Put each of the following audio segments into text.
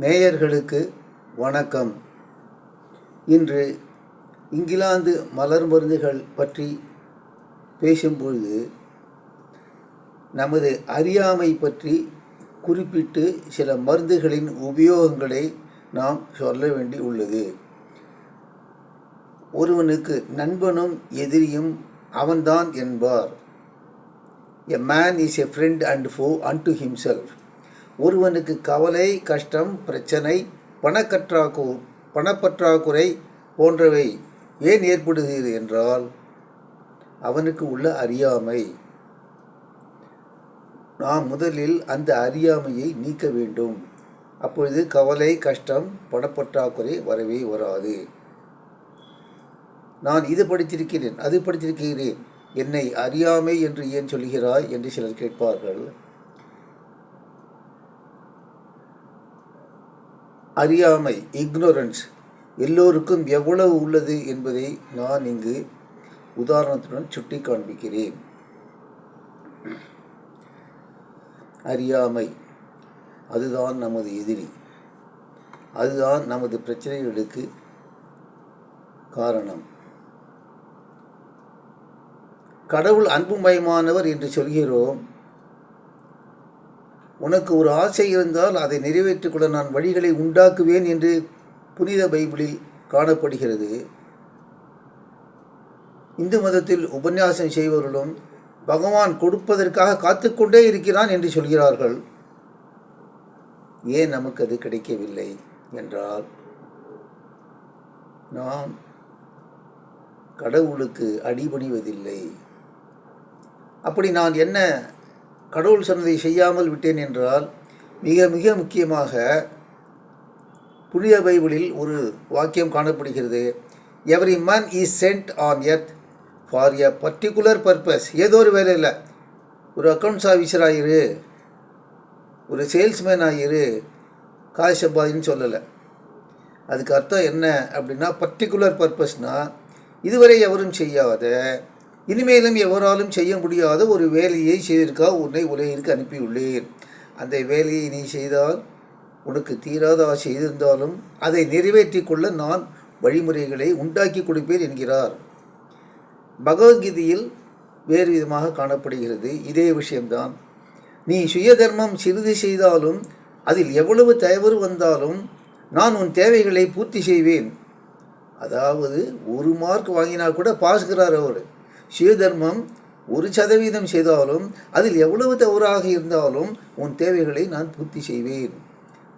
நேயர்களுக்கு வணக்கம். இன்று இங்கிலாந்து மலர் மருந்துகள் பற்றி பேசும்பொழுது நமது அறியாமை பற்றி குறிப்பிட்டு சில மருந்துகளின் உபயோகங்களை நாம் சொல்ல வேண்டி உள்ளது. ஒருவனுக்கு நண்பனும் எதிரியும் அவன்தான் என்பார். A man is a friend and foe unto himself ஒருவனுக்கு கவலை கஷ்டம் பிரச்சனை பணக்கற்றாக்கு பணப்பற்றாக்குறை போன்றவை ஏன் ஏற்படுகிறது என்றால் அவனுக்கு உள்ள அறியாமை. நாம் முதலில் அந்த அறியாமையை நீக்க வேண்டும். அப்பொழுது கவலை கஷ்டம் பணப்பற்றாக்குறை வரவே வராது. நான் இது படித்திருக்கிறேன் அது படித்திருக்கிறேன். என்னை அறியாமை என்று ஏன் சொல்கிறாய் என்று சிலர் கேட்பார்கள். அறியாமை இக்னோரன்ஸ் எல்லோருக்கும் எவ்வளவு உள்ளது என்பதை நான் இங்கு உதாரணத்துடன் சுட்டி காண்பிக்கிறேன் அறியாமை அதுதான் நமது எதிரி. அதுதான் நமது பிரச்சனைகளுக்கு காரணம். கடவுள் அன்புமயமானவர் என்று சொல்கிறோம். உனக்கு ஒரு ஆசை இருந்தால் அதை நிறைவேற்றிக்கொள்ள நான் வழிகளை உண்டாக்குவேன் என்று புனித பைபிளில் காணப்படுகிறது. இந்து மதத்தில் உபன்யாசம் செய்பவர்களும் பகவான் கொடுப்பதற்காக காத்துக்கொண்டே இருக்கிறான் என்று சொல்கிறார்கள். ஏன் நமக்கு அது கிடைக்கவில்லை என்றால் நாம் கடவுளுக்கு அடிபணிவதில்லை. அப்படி நான் என்ன கடவுள் சன்னதி செய்யாமல் விட்டேன் என்றால் மிக மிக முக்கியமாக புனித பைபிளில் ஒரு வாக்கியம் காணப்படுகிறது. Every man is sent on earth for a particular purpose ஏதோ ஒரு வேலை இல்லை ஒரு அக்கௌண்ட்ஸ் ஆஃபீஸர் ஆயிரு. ஒரு சேல்ஸ்மேன் ஆயிரு. காசு சம்பாதின்னு சொல்லலை. அதுக்கு அர்த்தம் என்ன அப்படின்னா பர்டிகுலர் பர்பஸ்னால் இதுவரை எவரும் செய்யாத இனிமேலும் எவராலும் செய்ய முடியாத ஒரு வேலையை செய்திருக்கா? உன்னை உலகிற்கு அனுப்பியுள்ளேன். அந்த வேலையை நீ செய்தால் உனக்கு தீராத ஆசை இருந்தாலும் அதை நிறைவேற்றி கொள்ள நான் வழிமுறைகளை உண்டாக்கி கொடுப்பேன் என்கிறார். பகவத்கீதையில் வேறு விதமாக காணப்படுகிறது. இதே விஷயம்தான். நீ சுய தர்மம் சிறிது செய்தாலும் அதில் எவ்வளவு தவறு வந்தாலும் நான் உன் தேவைகளை பூர்த்தி செய்வேன். அதாவது ஒரு மார்க் வாங்கினா கூட பாஸ்கிறார் அவர். சுயதர்மம் ஒரு சதவீதம் செய்தாலும் அதில் எவ்வளவு தவறாக இருந்தாலும் உன் தேவைகளை நான் பூர்த்தி செய்வேன்.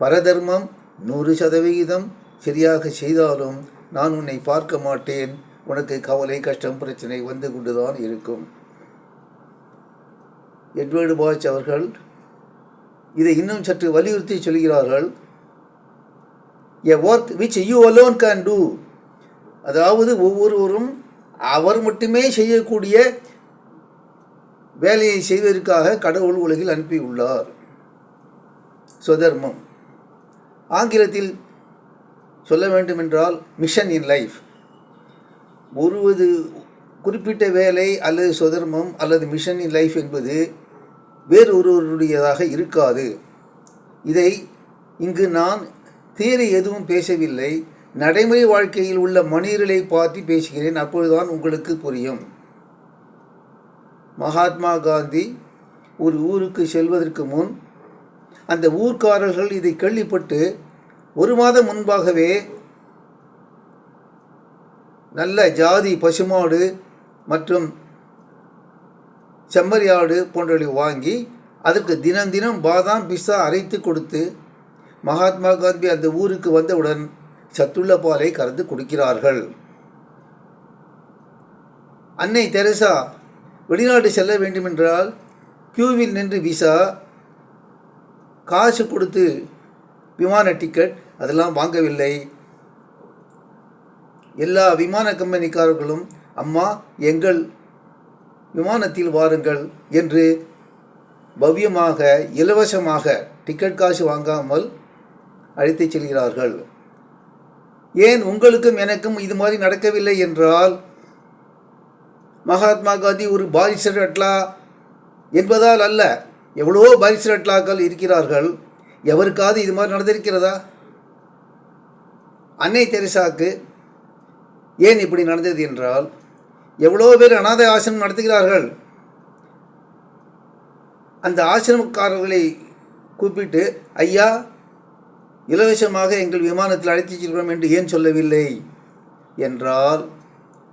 பரதர்மம் நூறு சதவிகிதம் சரியாக செய்தாலும் நான் உன்னை பார்க்க மாட்டேன். உனக்கு கவலை கஷ்டம் பிரச்சனை வந்து கொண்டுதான் இருக்கும். எட்வர்டு பாய்ச் அவர்கள் இதை இன்னும் சற்று வலியுறுத்தி சொல்கிறார்கள். A work which you alone can do அதாவது ஒவ்வொருவரும் அவர் மட்டுமே செய்யக்கூடிய வேலையை செய்வதற்காக கடவுள் உலகில் அனுப்பியுள்ளார். சுதர்மம். ஆங்கிலத்தில் சொல்ல வேண்டுமென்றால் மிஷன் இன் லைஃப் ஒருவது குறிப்பிட்ட வேலை அல்லது சுதர்மம் அல்லது மிஷன் இன் லைஃப் என்பது வேறு ஒருவருடையதாக இருக்காது. இதை இங்கு நான் தீரை எதுவும் பேசவில்லை. நடைமுறை வாழ்க்கையில் உள்ள மனிதர்களை பார்த்து பேசுகிறேன். அப்பொழுதுதான் உங்களுக்கு புரியும். மகாத்மா காந்தி ஒரு ஊருக்கு செல்வதற்கு முன் அந்த ஊர்க்காரர்கள் இதை கேள்விப்பட்டு ஒரு மாதம் முன்பாகவே நல்ல ஜாதி பசுமாடு மற்றும் செம்மறியாடு போன்றவை வாங்கி அதற்கு தினம் தினம் பாதாம் பிஸ்தா அரைத்து கொடுத்து மகாத்மா காந்தி அந்த ஊருக்கு வந்தவுடன் சத்துள்ள பாலை கறந்து குடிக்கிறார்கள். அன்னை தெரசா வெளிநாடு செல்ல வேண்டுமென்றால் கியூவில் நின்று விசா காசு கொடுத்து விமான டிக்கெட் அதெல்லாம் வாங்கவில்லை. எல்லா விமான கம்பெனிக்காரர்களும் அம்மா எங்கள் விமானத்தில் வாருங்கள் என்று பவ்யமாக இலவசமாக டிக்கெட் காசு வாங்காமல் அழைத்துச் செல்கிறார்கள். ஏன் உங்களுக்கும் எனக்கும் இது மாதிரி நடக்கவில்லை என்றால் மகாத்மா காந்தி ஒரு பாரிசர் அட்லா என்பதால் அல்ல. எவ்வளவோ பாரிசர் அட்லாக்கள் இருக்கிறார்கள். எவருக்காவது இது மாதிரி நடந்திருக்கிறதா? அன்னை தெரசாக்கு ஏன் இப்படி நடந்தது என்றால் எவ்வளோ பேர் அனாதை ஆசிரமம் நடத்துகிறார்கள். அந்த ஆசிரமக்காரர்களை கூப்பிட்டு ஐயா இலவசமாக எங்கள் விமானத்தில் அழைத்துச் செல்கிறோம் என்று ஏன் சொல்லவில்லை? என்றால்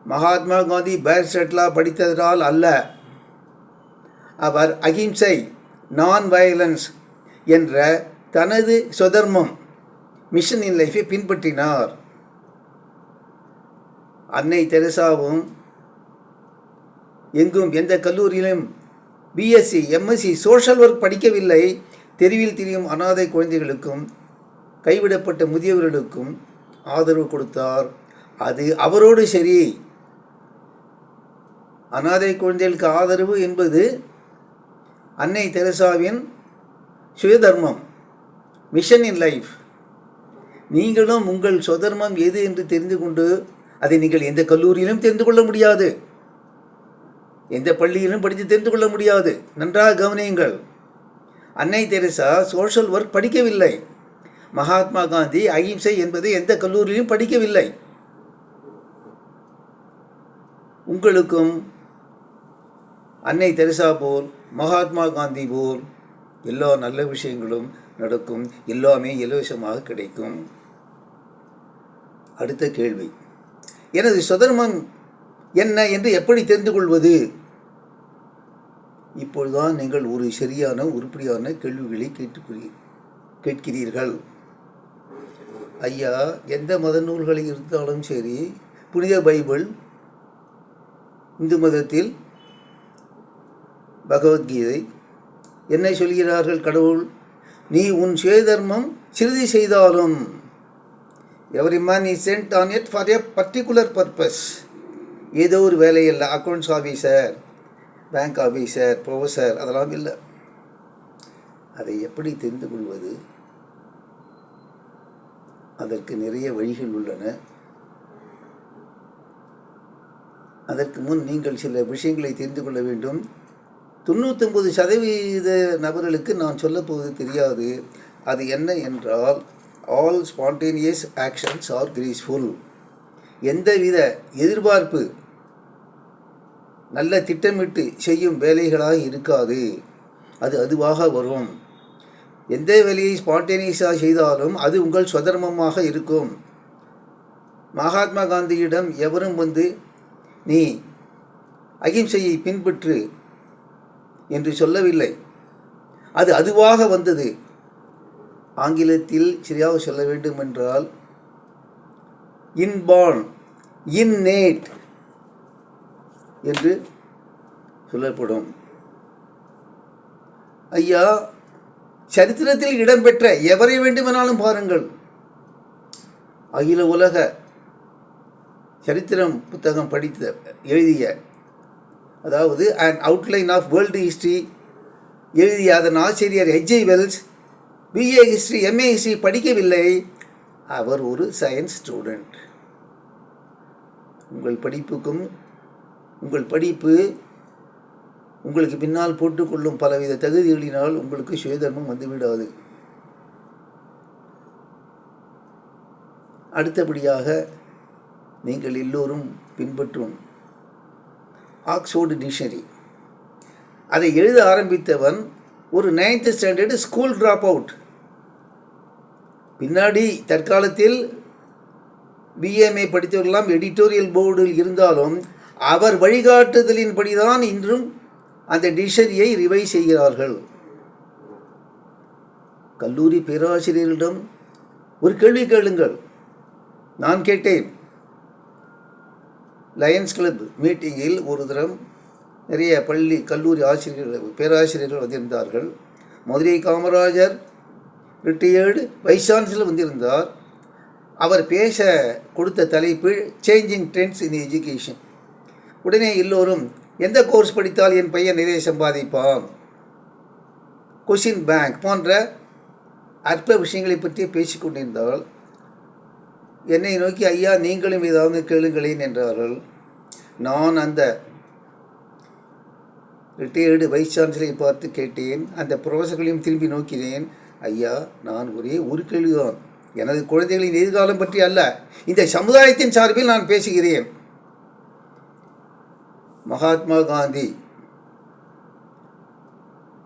மகாத்மா காந்தி பேரிஸ்டட்லா படித்ததால் அல்ல. அவர் அகிம்சை நான் வயலன்ஸ் என்ற தனது சுதர்மம் மிஷன் இன் லைஃபை பின்பற்றினார். அன்னை தெரசாவும் எங்கும் எந்த கல்லூரியிலும் பிஎஸ்சி எம்எஸ்சி சோஷியல் ஒர்க் படிக்கவில்லை. தெருவில் திரியும் அனாதை குழந்தைகளுக்கும் கைவிடப்பட்ட முதியவர்களுக்கும் ஆதரவு கொடுத்தார். அது அவரோடு சரி. அனாதை குழந்தைகளுக்கு ஆதரவு என்பது அன்னை தெரசாவின் சுயதர்மம் மிஷன் இன் லைஃப் நீங்களும் உங்கள் சுதர்மம் எது என்று தெரிந்து கொண்டு அதை நீங்கள் எந்த கல்லூரியிலும் தெரிந்து கொள்ள முடியாது. எந்த பள்ளியிலும் படித்து தெரிந்து கொள்ள முடியாது. நன்றாக கவனியுங்கள். அன்னை தெரசா சோஷியல் ஒர்க் படிக்கவில்லை. மகாத்மா காந்தி அகிம்சை என்பது எந்த கல்லூரியிலும் படிக்கவில்லை. உங்களுக்கும் அன்னை தெரசா போல் மகாத்மா காந்தி போல் எல்லா நல்ல விஷயங்களும் நடக்கும் எல்லாமே இலவசமாக கிடைக்கும். அடுத்த கேள்வி. எனது சுதர்மம் என்ன என்று எப்படி தெரிந்து கொள்வது? இப்பொழுதுதான் நீங்கள் ஒரு சரியான உருப்படியான கேள்விகளை கேட்டுக்கொள் கேட்கிறீர்கள். ஐயா எந்த மத நூல்களை இருந்தாலும் சரி புனித பைபிள் இந்து மதத்தில் பகவத்கீதை என்ன சொல்கிறார்கள் கடவுள் நீ உன் சுயதர்மம் சிறுதி செய்தாலும் every man is sent on it for a particular purpose ஏதோ ஒரு வேலை இல்லை accounts officer bank officer professor அதெல்லாம் இல்லை. அதை எப்படி தெரிந்து கொள்வது? அதற்கு நிறைய வழிகள் உள்ளன. அதற்கு முன் நீங்கள் சில விஷயங்களை தெரிந்து கொள்ள வேண்டும். தொண்ணூத்தொம்பது சதவீத நபர்களுக்கு நான் சொல்லப்போவது தெரியாது. அது என்ன என்றால் all spontaneous actions are graceful எந்தவித எதிர்பார்ப்பு நல்ல திட்டமிட்டு செய்யும் வேலைகளாக இருக்காது. அது அதுவாக வரும். எந்த வேலையை ஸ்பான்டேனியஸாக செய்தாலும் அது உங்கள் சுதர்மமாக இருக்கும். மகாத்மா காந்தியிடம் எவரும் வந்து நீ அகிம்சையை பின்பற்று என்று சொல்லவில்லை. அது அதுவாக வந்தது. ஆங்கிலத்தில் சரியாக சொல்ல வேண்டும் என்றால் இன்பார்ன் இன்னேட் என்று சொல்லப்படும். ஐயா சரித்திரத்தில் இடம்பெற்ற எவரை வேண்டுமானாலும் பாருங்கள். அகில உலக சரித்திரம் புத்தகம் படித்த எழுதிய அதாவது and outline of world history எழுதிய அதன் ஆசிரியர் H G Wells BA history MA history படிக்கவில்லை. அவர் ஒரு சயின்ஸ் ஸ்டூடெண்ட் உங்கள் படிப்புக்கும் உங்கள் படிப்பு உங்களுக்கு பின்னால் போட்டுக்கொள்ளும் பலவித தகுதிகளினால் உங்களுக்கு சுயதர்மம் வந்துவிடாது. அடுத்தபடியாக நீங்கள் எல்லோரும் பின்பற்றும் ஆக்ஸ்போர்டு டிக்ஷனரி. அதை எழுத ஆரம்பித்தவன் ஒரு ninth standard school drop out பின்னாடி தற்காலத்தில் பிஎம்ஏ படித்தவர்களெல்லாம் எடிட்டோரியல் போர்டில் இருந்தாலும் அவர் வழிகாட்டுதலின்படிதான் இன்றும் அந்த டிக்ஷனரியை ரிவைஸ் செய்கிறார்கள். கல்லூரி பேராசிரியர்களிடம் ஒரு கேள்வி கேளுங்கள். நான் கேட்டேன். லயன்ஸ் கிளப் மீட்டிங்கில் ஒரு தரம் நிறைய பள்ளி கல்லூரி ஆசிரியர்கள் பேராசிரியர்கள் வந்திருந்தார்கள். Madurai Kamarajar retired vice chancellor வந்திருந்தார். அவர் பேச கொடுத்த தலைப்பு சேஞ்சிங் ட்ரெண்ட்ஸ் இன் எஜுகேஷன் உடனே எல்லோரும் எந்த கோர்ஸ் படித்தால் என் பையன் நிறைய சம்பாதிப்பான்? கொஷின் பேங்க் போன்ற அற்ப விஷயங்களை பற்றி பேசிக்கொண்டிருந்தால் என்னை நோக்கி ஐயா நீங்களும் ஏதாவது கேளுங்களேன் என்றார்கள். நான் அந்த ரிட்டையர்டு வைஸ் சான்சலரை பார்த்து கேட்டேன். அந்த ப்ரொஃபஸர்களையும் திரும்பி நோக்கினேன். ஐயா நான் ஒரே ஒரு கேள்விதான். எனது குழந்தைகளின் எதிர்காலம் பற்றி அல்ல. இந்த சமுதாயத்தின் சார்பில் நான் பேசுகிறேன். மகாத்மா காந்தி.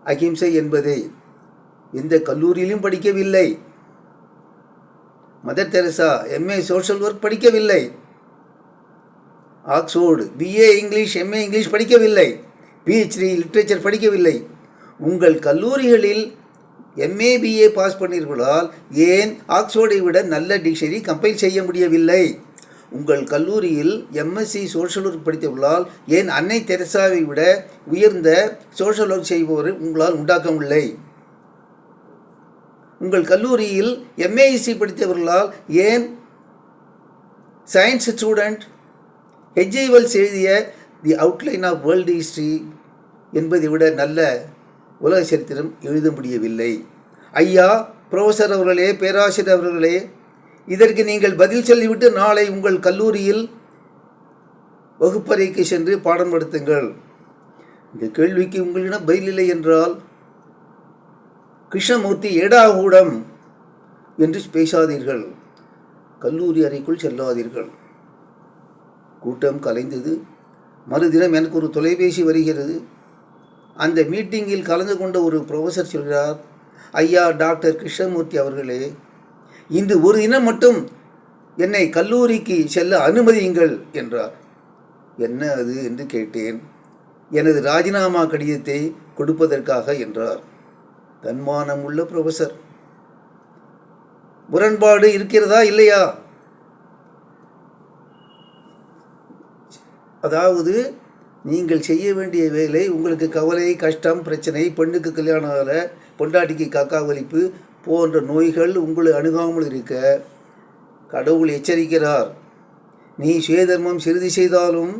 அகிம்சை என்பதை எந்த கல்லூரியிலும் படிக்கவில்லை. Mother Teresa MA social work படிக்கவில்லை. Oxford BA English MA English படிக்கவில்லை. பிஹெச்டி லிட்ரேச்சர் படிக்கவில்லை. உங்கள் கல்லூரிகளில் எம்ஏ பிஏ பாஸ் பண்ணீர்களால் ஏன் ஆக்ஸ்போர்டை விட நல்ல டிக்ஷனரி கம்பைல் செய்ய முடியவில்லை? உங்கள் கல்லூரியில் எம்எஸ்சி சோஷியல் ஒர்க் படித்தவர்களால் ஏன் அன்னை தெரசாவை விட உயர்ந்த சோஷியல் ஒர்க் செய்பவர் உங்களால் உண்டாக்கவில்லை உங்கள் கல்லூரியில் எம்ஏஇசி படித்தவர்களால் ஏன் science student H G Wells எழுதிய the outline of world history என்பதை விட நல்ல உலக சரித்திரம் எழுத முடியவில்லை. ஐயா ப்ரொஃபஸர் அவர்களே பேராசிரியர் அவர்களே இதற்கு நீங்கள் பதில் சொல்லிவிட்டு நாளை உங்கள் கல்லூரியில் வகுப்பறைக்கு சென்று பாடம் நடத்துங்கள். இந்த கேள்விக்கு உங்களிடம் பதில் இல்லை என்றால் கிருஷ்ணமூர்த்தி எடாகூடம் என்று பேசாதீர்கள். கல்லூரி அறைக்குள் செல்லாதீர்கள். கூட்டம் கலைந்தது. மறுதினம் எனக்கு ஒரு தொலைபேசி வருகிறது. அந்த மீட்டிங்கில் கலந்து கொண்ட ஒரு ப்ரொஃபஸர் சொல்கிறார் ஐயா டாக்டர் கிருஷ்ணமூர்த்தி அவர்களே இன்று ஒரு தினம் மட்டும் என்னை கல்லூரிக்கு செல்ல அனுமதியுங்கள் என்றார். என்ன அது? என்று கேட்டேன். எனது ராஜினாமா கடிதத்தை கொடுப்பதற்காக என்றார். தன்மானம் உள்ள புரொஃபசர் முரண்பாடு இருக்கிறதா இல்லையா? அதாவது நீங்கள் செய்ய வேண்டிய வேலை உங்களுக்கு கவலை கஷ்டம் பிரச்சனை பெண்ணுக்கு கல்யாணம் ஆகல பொண்டாட்டிக்கு காக்கா வலிப்பு போன்ற நோய்கள் உங்களை அணுகாமல் இருக்க கடவுள் எச்சரிக்கிறார். நீ சுயதர்மம் சிறிது செய்தாலும்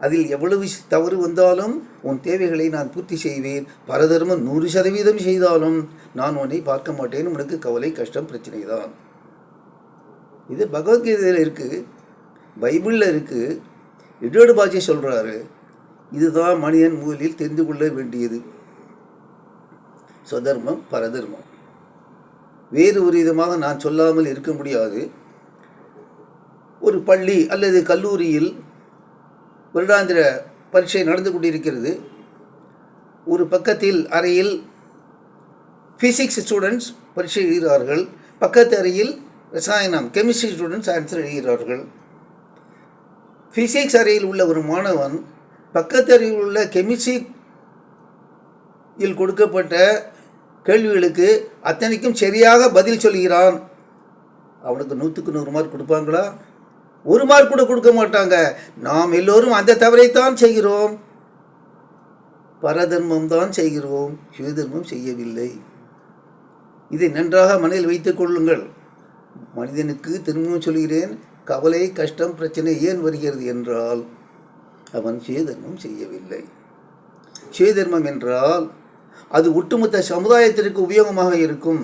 அதில் எவ்வளவு தவறு வந்தாலும் உன் தேவைகளை நான் பூர்த்தி செய்வேன். பரதர்மம் நூறு சதவீதம் செய்தாலும் நான் உன்னை பார்க்க மாட்டேன். உனக்கு கவலை கஷ்டம் பிரச்சனை தான் இது பகவத்கீதையில் இருக்குது பைபிளில் இருக்குது எட்வர்டு பாஜி சொல்கிறாரு இதுதான் மனிதன் முதலில் தெரிந்து கொள்ள வேண்டியது. சொதர்மம் பரதர்மம். வேறு ஒரு விதமாக நான் சொல்லாமல் இருக்க முடியாது. ஒரு பள்ளி அல்லது கல்லூரியில் வருடாந்திர பரீட்சை நடந்து கொண்டிருக்கிறது. ஒரு பக்கத்தில் அறையில் ஃபிசிக்ஸ் ஸ்டூடெண்ட்ஸ் பரீட்சை எழுகிறார்கள் பக்கத்து அறையில் ரசாயனம் கெமிஸ்ட்ரி ஸ்டூடெண்ட்ஸ் ஆன்சர் எழுகிறார்கள் ஃபிசிக்ஸ் அறையில் உள்ள ஒரு மாணவன் பக்கத்து அறையில் உள்ள கெமிஸ்ட்ரி இல் கொடுக்கப்பட்ட கேள்விகளுக்கு அத்தனைக்கும் சரியாக பதில் சொல்கிறான். அவனுக்கு நூற்றுக்கு நூறு மார்க் கொடுப்பாங்களா? ஒரு மார்க் கூட கொடுக்க மாட்டாங்க. நாம் எல்லோரும் அந்த தவறைத்தான் செய்கிறோம். பரதர்மம் தான் செய்கிறோம். சுயதர்மம் செய்யவில்லை. இதை நன்றாக மனதில் வைத்துக் கொள்ளுங்கள். மனிதனுக்கு திரும்பவும் சொல்கிறேன் கவலை கஷ்டம் பிரச்சனை ஏன் வருகிறது என்றால் அவன் சுயதர்மம் செய்யவில்லை. சுயதர்மம் என்றால் அது ஒட்டுமொத்த சமுதாயத்திற்கு உபயோகமாக இருக்கும்.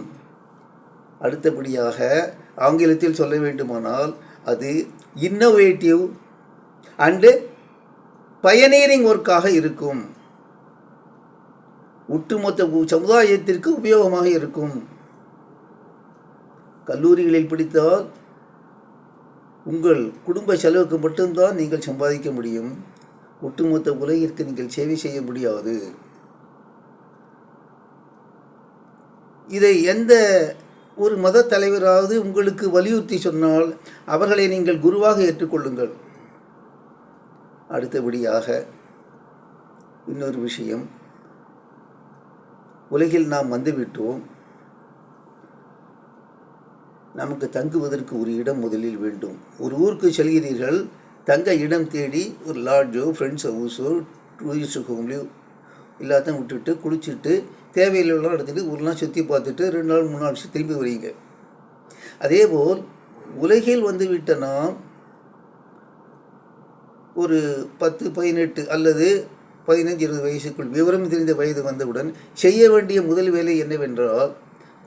அடுத்தபடியாக ஆங்கிலத்தில் சொல்ல வேண்டுமானால் அது இன்னோவேட்டிவ் அண்டு பயனீரிங் ஒர்க்காக இருக்கும். ஒட்டுமொத்த சமுதாயத்திற்கு உபயோகமாக இருக்கும். கல்லூரிகளில் படித்தால் உங்கள் குடும்ப செலவுக்கு மட்டும்தான் நீங்கள் சம்பாதிக்க முடியும். ஒட்டுமொத்த உலகிற்கு நீங்கள் சேவை செய்ய முடியாது. இதை எந்த ஒரு மத தலைவராவது உங்களுக்கு வலியுறுத்தி சொன்னால் அவர்களை நீங்கள் குருவாக ஏற்றுக்கொள்ளுங்கள். அடுத்தபடியாக இன்னொரு விஷயம். உலகில் நாம் வந்துவிட்டோம். நமக்கு தங்குவதற்கு ஒரு இடம் முதலில் வேண்டும். ஒரு ஊருக்கு செல்கிறீர்கள் தங்க இடம் தேடி ஒரு லாட்ஜோ ஃப்ரெண்ட்ஸ் ஹவுஸோ டூரிஸ்ட் ஹோம்லேயோ எல்லாத்தையும் விட்டுட்டு குளிச்சுட்டு தேவையில்லாம் எடுத்துகிட்டு ஊரெலாம் சுற்றி பார்த்துட்டு ரெண்டு நாள் மூணு நாள் திரும்பி வரீங்க அதேபோல் உலகில் வந்து விட்ட நாம் ஒரு பத்து பதினெட்டு அல்லது பதினஞ்சு இருபது வயசுக்குள் விவரம் தெரிந்த வயது வந்தவுடன் செய்ய வேண்டிய முதல் வேலை என்னவென்றால்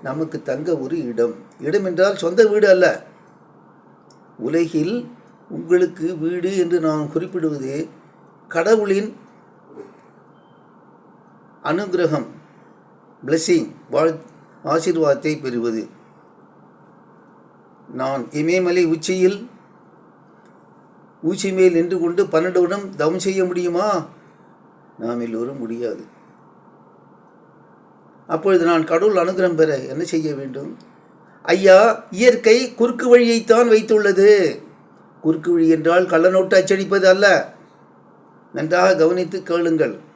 நமக்கு தங்க ஒரு இடம். இடம் என்றால் சொந்த வீடு அல்ல. உலகில் உங்களுக்கு வீடு என்று நான் குறிப்பிடுவது கடவுளின் அனுக்கிரகம் blessing வாழ் ஆசீர்வாதத்தை பெறுவது. நான் இமயமலை உச்சியில் ஊசி மேல் நின்று கொண்டு பன்னெண்டு வருடம் தவம் செய்ய முடியுமா? நாம் எல்லோரும் முடியாது. அப்பொழுது நான் கடவுள் அனுகிரகம் பெற என்ன செய்ய வேண்டும்? ஐயா இயற்கை குறுக்கு வழியைத்தான் வைத்துள்ளது. குறுக்கு வழி என்றால் கள்ளநோட்டு அச்சடிப்பது அல்ல. நன்றாக கவனித்து கேளுங்கள்.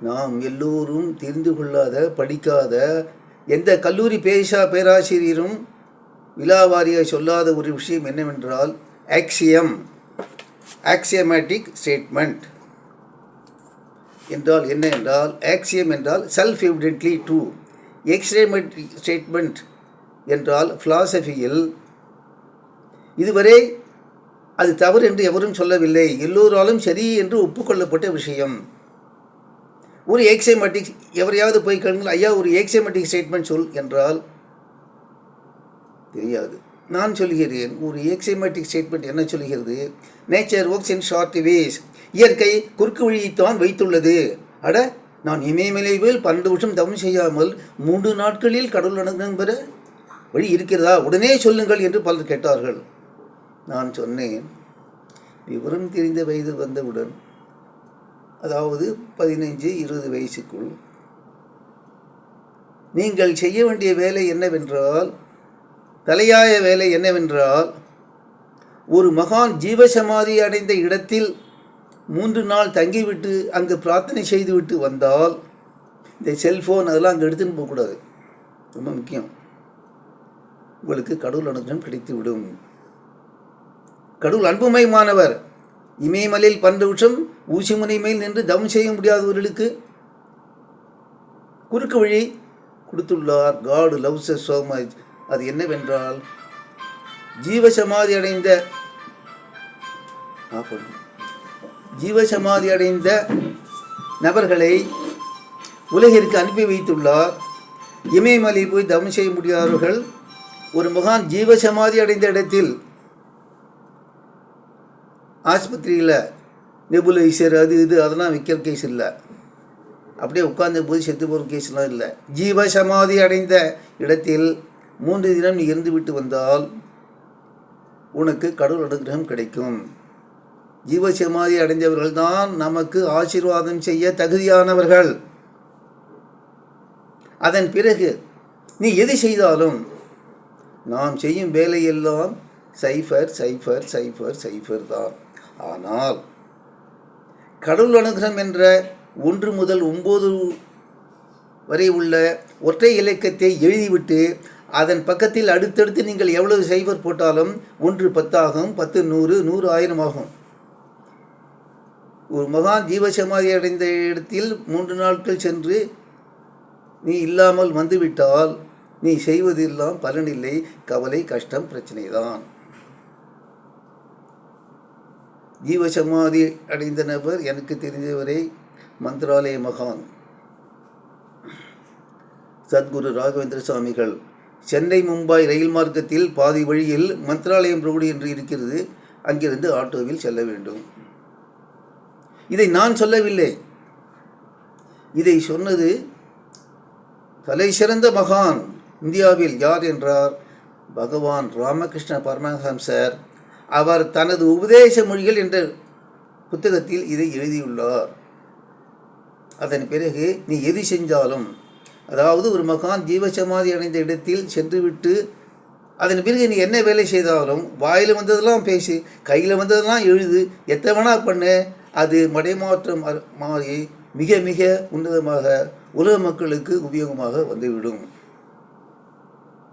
நாம் எல்லோரும் தெரிந்து கொள்ளாத படிக்காத எந்த கல்லூரி பேசா பேராசிரியரும் விழாவாரியாக சொல்லாத ஒரு விஷயம் என்னவென்றால் ஆக்சியம் ஆக்சியமேட்டிக் ஸ்டேட்மெண்ட் என்றால் என்ன என்றால் ஆக்சியம் என்றால் self evidently true axiomatic statement என்றால் ஃபிலாசபியில் இதுவரை அது தவறு என்று எவரும் சொல்லவில்லை. எல்லோராலும் சரி என்று ஒப்புக்கொள்ளப்பட்ட விஷயம். ஒரு எக்ஸைமேட்டிக் எவரையாவது போய் கேளுங்கள் ஐயா ஒரு எக்ஸைமேட்டிக் ஸ்டேட்மெண்ட் சொல் என்றால் தெரியாது. நான் சொல்கிறேன் ஒரு எக்ஸைமேட்டிக் ஸ்டேட்மெண்ட் என்ன சொல்கிறது? Nature works in short ways இயற்கை குறுக்கு வழியைத்தான் வைத்துள்ளது. அட நான் இமயமலைவில் பன்னெண்டு வருஷம் தவம் செய்யாமல் மூன்று நாட்களில் கடவுள் அனுகிரகம் பெற வழி இருக்கிறதா? உடனே சொல்லுங்கள் என்று பலர் கேட்டார்கள். நான் சொன்னேன். விவரம் தெரிந்த வயது வந்தவுடன் அதாவது பதினைஞ்சு இருபது வயசுக்குள். நீங்கள் செய்ய வேண்டிய வேலை என்னவென்றால் தலையாய வேலை என்னவென்றால் ஒரு மகான் ஜீவசமாதி அடைந்த இடத்தில் மூன்று நாள் தங்கிவிட்டு அங்கு பிரார்த்தனை செய்துவிட்டு வந்தால் இந்த செல்ஃபோன் அதெல்லாம் அங்கே எடுத்துன்னு போகக்கூடாது. ரொம்ப முக்கியம். உங்களுக்கு கடவுள் அனுகிரகம் கிடைத்துவிடும். கடவுள் அன்புமயமானவர். இமயமலையில் பன்னெண்டு வருஷம் ஊசிமுனை மேல் நின்று தவம் செய்ய முடியாதவர்களுக்கு குறுக்கு வழி கொடுத்துள்ளார். காடு லவ்ஸ் சோ மச் அது என்னவென்றால் ஜீவசமாதி அடைந்த ஜீவசமாதி அடைந்த நபர்களை உலகிற்கு அனுப்பி வைத்துள்ளார். இமயமலை போய் தவம் செய்ய முடியாதவர்கள் ஒரு மகான் ஜீவசமாதி அடைந்த இடத்தில் ஆஸ்பத்திரியில் நெபுலைசர் அது இது அதெல்லாம் விற்கிற கேஸ் இல்லை. அப்படியே உட்கார்ந்த போது செத்து போகிற கேஸ்லாம் இல்லை. ஜீவ சமாதி அடைந்த இடத்தில் மூன்று தினம் நீ இருந்து விட்டு வந்தால் உனக்கு கடவுள் அனுகிரகம் கிடைக்கும். ஜீவ சமாதி அடைந்தவர்கள் தான் நமக்கு ஆசீர்வாதம் செய்ய தகுதியானவர்கள். அதன் பிறகு நீ எது செய்தாலும் நாம் செய்யும் வேலையெல்லாம் சைஃபர் சைஃபர் சைஃபர் சைஃபர் தான். ஆனால் கடவுள் அனுகிரகம் என்ற ஒன்று முதல் ஒம்பது வரை உள்ள ஒற்றை இலக்கத்தை எழுதிவிட்டு அதன் பக்கத்தில் அடுத்தடுத்து நீங்கள் எவ்வளவு சைபர் போட்டாலும் ஒன்று பத்தாகும் பத்து நூறு நூறு ஆயிரம் ஆகும். ஒரு மகான் ஜீவசமாதி அடைந்த இடத்தில் மூன்று நாட்கள் சென்று நீ இல்லாமல் வந்துவிட்டால் நீ செய்வதெல்லாம் பலனில்லை கவலை கஷ்டம் பிரச்சனை தான் ஜீவசமாதி அடைந்த நபர் எனக்கு தெரிந்தவரை மந்திராலய மகான். சத்குரு ராகவேந்திர சுவாமிகள் சென்னை மும்பாய் ரயில் மார்க்கத்தில் பாதி வழியில் மந்திராலயம் ரோடு என்று இருக்கிறது. அங்கிருந்து ஆட்டோவில் செல்ல வேண்டும். இதை நான் சொல்லவில்லை. இதை சொன்னது தலை சிறந்த மகான். இந்தியாவில் யார் என்றார்? பகவான் ராமகிருஷ்ண பரமஹம்சர். அவர் தனது உபதேச மொழிகள் என்ற புத்தகத்தில் இதை எழுதியுள்ளார். அதன் பிறகு நீ எது செஞ்சாலும் அதாவது ஒரு மகான் ஜீவசமாதி அடைந்த இடத்தில் சென்றுவிட்டு அதன் பிறகு நீ என்ன வேலை செய்தாலும் வாயில் வந்ததெல்லாம் பேசு கையில் வந்ததெல்லாம் எழுது எத்தனை பண்ணு அது மடைமாற்றம் மாறி மிக மிக உன்னதமாக உலக மக்களுக்கு உபயோகமாக வந்துவிடும்.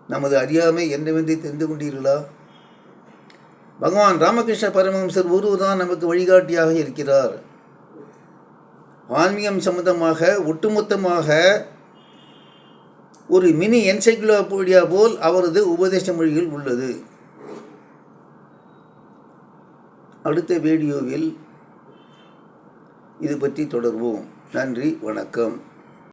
நமது அறியாமை என்னவென்று தெரிந்து கொண்டீர்களா? பகவான் ராமகிருஷ்ண பரமஹம்சர் ஒருவர் தான் நமக்கு வழிகாட்டியாக இருக்கிறார். ஆன்மீகம் சம்பந்தமாக ஒட்டுமொத்தமாக ஒரு மினி என்சைக்ளோபீடியா போல் அவரது உபதேச மொழியில் உள்ளது. அடுத்த வீடியோவில் இது பற்றி தொடர்வோம். நன்றி வணக்கம்.